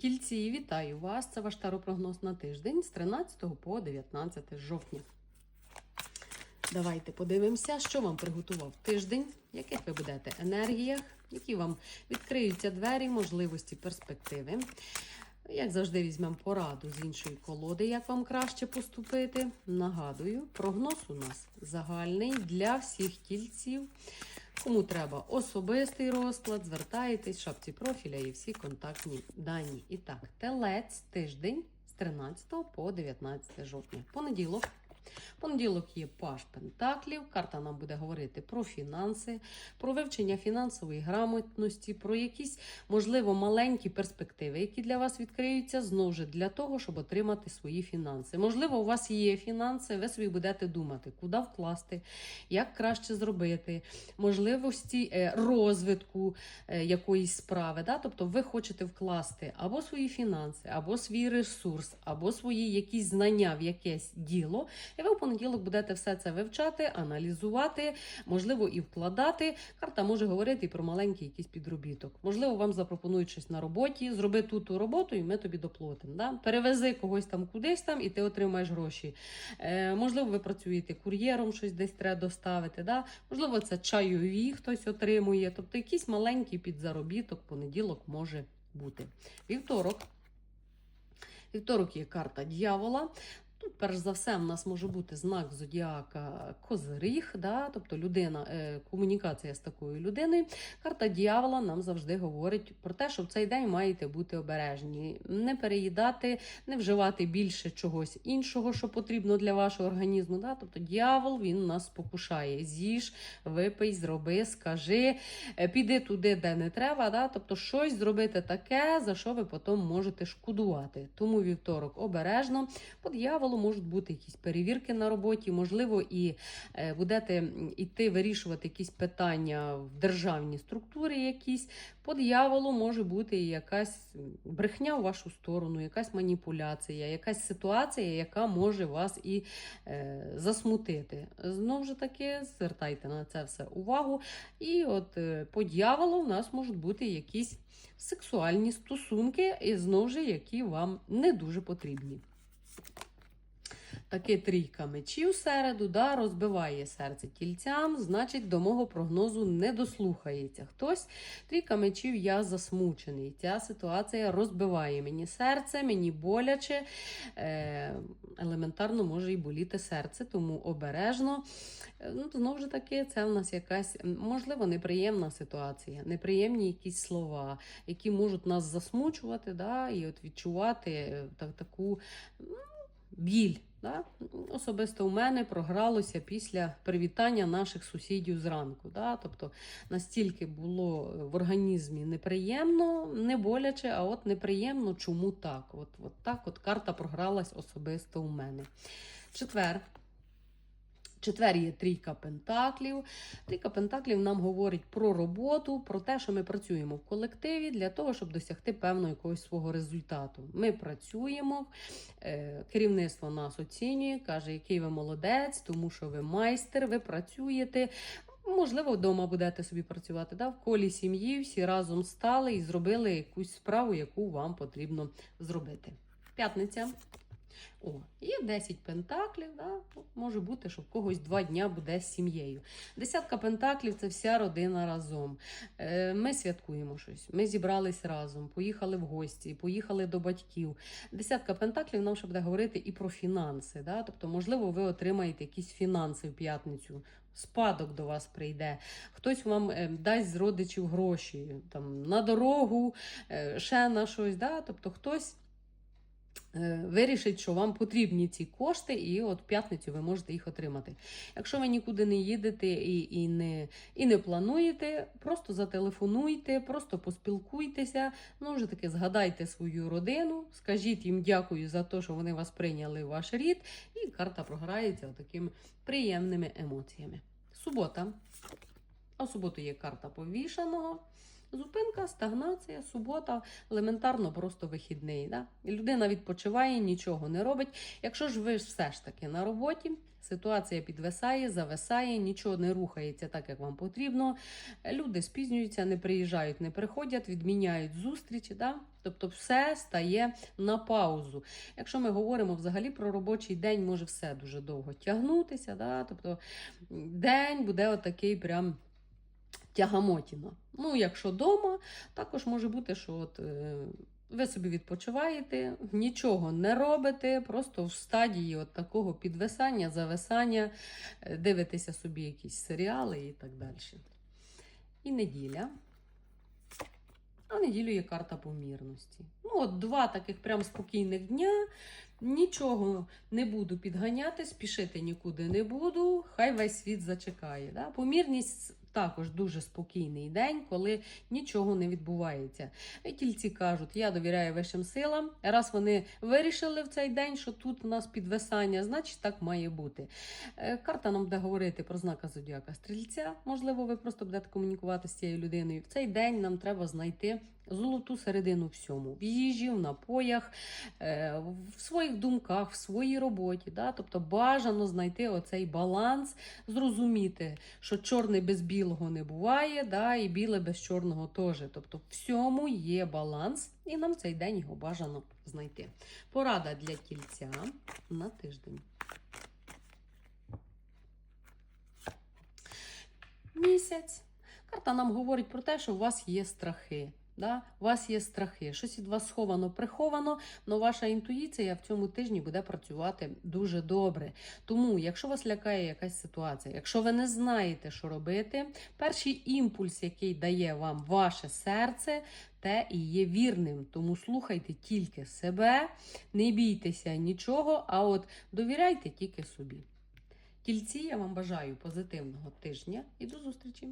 Кільці, вітаю вас! Це ваш таропрогноз на тиждень з 13 по 19 жовтня. Давайте подивимося, що вам приготував тиждень, яких ви будете енергіях, які вам відкриються двері, можливості, перспективи. Як завжди, візьмемо пораду з іншої колоди, як вам краще поступити. Нагадую, прогноз у нас загальний для всіх кільців. Кому треба особистий розклад, звертаєтесь, в шапці профіля і всі контактні дані. І так, телець тиждень з 13 по 19 жовтня. Понеділок. Понеділок є паш Пентаклів. Карта нам буде говорити про фінанси, про вивчення фінансової грамотності, про якісь, можливо, маленькі перспективи, які для вас відкриються знову ж для того, щоб отримати свої фінанси. Можливо, у вас є фінанси, ви собі будете думати, куди вкласти, як краще зробити, можливості е, розвитку е, якоїсь справи. Да? Тобто ви хочете вкласти або свої фінанси, або свій ресурс, або свої якісь знання в якесь діло. І ви в понеділок будете все це вивчати, аналізувати, можливо, і вкладати. Карта може говорити і про маленький якийсь підробіток. Можливо, вам запропонують щось на роботі, зроби ту ту роботу, і ми тобі доплатимо. Да? Перевези когось там кудись там, і ти отримаєш гроші. Е, можливо, ви працюєте кур'єром, щось десь треба доставити. Да? Можливо, це чайові хтось отримує. Тобто якийсь маленький підзаробіток, понеділок може бути. Вівторок. Вівторок є карта дьявола. Тут, перш за все, в нас може бути знак зодіака Козиріг, да? тобто людина, е, комунікація з такою людиною. Карта дьявола нам завжди говорить про те, що в цей день маєте бути обережні, не переїдати, не вживати більше чогось іншого, що потрібно для вашого організму. Да? Тобто дьявол він нас спокушає. З'їж, випий, зроби, скажи, е, піди туди, де не треба. Да? Тобто щось зробити таке, за що ви потім можете шкодувати. Тому вівторок обережно. По дьяволу можуть бути якісь перевірки на роботі, можливо, і е, будете йти вирішувати якісь питання в державній структурі якісь. По дьяволу може бути якась брехня в вашу сторону, якась маніпуляція, якась ситуація, яка може вас і е, засмутити. Знову ж таки, звертайте на це все увагу. І от е, по дьяволу в нас можуть бути якісь сексуальні стосунки, і знову ж, які вам не дуже потрібні. Таке трійка мечів середу, да, розбиває серце тільцям, значить, до мого прогнозу не дослухається. Хтось трійка мечів, я засмучений. Ця ситуація розбиває мені серце, мені боляче, е, елементарно може і боліти серце, тому обережно. Е, Ну, знову ж таки, це в нас якась, можливо, неприємна ситуація, неприємні якісь слова, які можуть нас засмучувати, да, і от відчувати е, так, таку біль. Да? Особисто у мене програлося після привітання наших сусідів зранку. Да? Тобто настільки було в організмі неприємно, не боляче, а от неприємно, чому так? От, от так от карта програлась особисто у мене. Четвер. Четвер є трійка пентаклів. Трійка пентаклів нам говорить про роботу, про те, що ми працюємо в колективі для того, щоб досягти певного якогось свого результату. Ми працюємо, е, керівництво нас оцінює, каже, який ви молодець, тому що ви майстер, ви працюєте. Можливо, вдома будете собі працювати да? в колі сім'ї, всі разом стали і зробили якусь справу, яку вам потрібно зробити. П'ятниця. О, є 10 пентаклів. Да? Може бути, що в когось два дня буде з сім'єю. Десятка пентаклів це вся родина разом. Е, Ми святкуємо щось. Ми зібрались разом, поїхали в гості, поїхали до батьків. Десятка пентаклів нам ще буде говорити і про фінанси. Да? Тобто, можливо, ви отримаєте якісь фінанси в п'ятницю. Спадок до вас прийде, хтось вам е, дасть з родичів гроші там, на дорогу, е, ще на щось. Да? Тобто хтось вирішить, що вам потрібні ці кошти, і от п'ятницю ви можете їх отримати. Якщо ви нікуди не їдете і, і, не, і не плануєте, просто зателефонуйте, просто поспілкуйтеся. Ну, вже таки згадайте свою родину, скажіть їм дякую за те, що вони вас прийняли в ваш рід, і карта програється такими приємними емоціями. Субота. А суботу є карта повішаного. Зупинка, стагнація, субота, елементарно просто вихідний. Да? Людина відпочиває, нічого не робить. Якщо ж ви все ж таки на роботі, ситуація підвисає, зависає, нічого не рухається так, як вам потрібно. Люди спізнюються, не приїжджають, не приходять, відміняють зустрічі. Да? Тобто все стає на паузу. Якщо ми говоримо взагалі про робочий день, може все дуже довго тягнутися. Да? Тобто день буде отакий прям тягамотіна. Ну, якщо вдома, також може бути, що от, е, ви собі відпочиваєте, нічого не робите, просто в стадії от такого підвисання, зависання, е, дивитеся собі якісь серіали і так далі. І неділя. А неділю є карта помірності. Ну, от два таких прям спокійних дня. Нічого не буду підганяти, спішити нікуди не буду. Хай весь світ зачекає. Да? Помірність також дуже спокійний день, коли нічого не відбувається. Тільці кажуть, я довіряю вищим силам. Раз вони вирішили в цей день, що тут у нас підвисання, значить так має бути. Е, Карта нам буде говорити про знака зодіака стрільця. Можливо, ви просто будете комунікувати з цією людиною. В цей день нам треба знайти золоту середину всьому: в їжі, в напоях, е, в своїх думках, в своїй роботі. Да? Тобто бажано знайти оцей баланс, зрозуміти, що чорне без білого не буває, да? і біле без чорного теж. Тобто, всьому є баланс, і нам цей день його бажано знайти. Порада для тільця на тиждень. Місяць. Карта нам говорить про те, що у вас є страхи. Да? У вас є страхи. Щось від вас сховано, приховано, але ваша інтуїція в цьому тижні буде працювати дуже добре. Тому, якщо вас лякає якась ситуація, якщо ви не знаєте, що робити, перший імпульс, який дає вам ваше серце, те і є вірним. Тому слухайте тільки себе, не бійтеся нічого, а от довіряйте тільки собі. Тільці, я вам бажаю позитивного тижня і до зустрічі!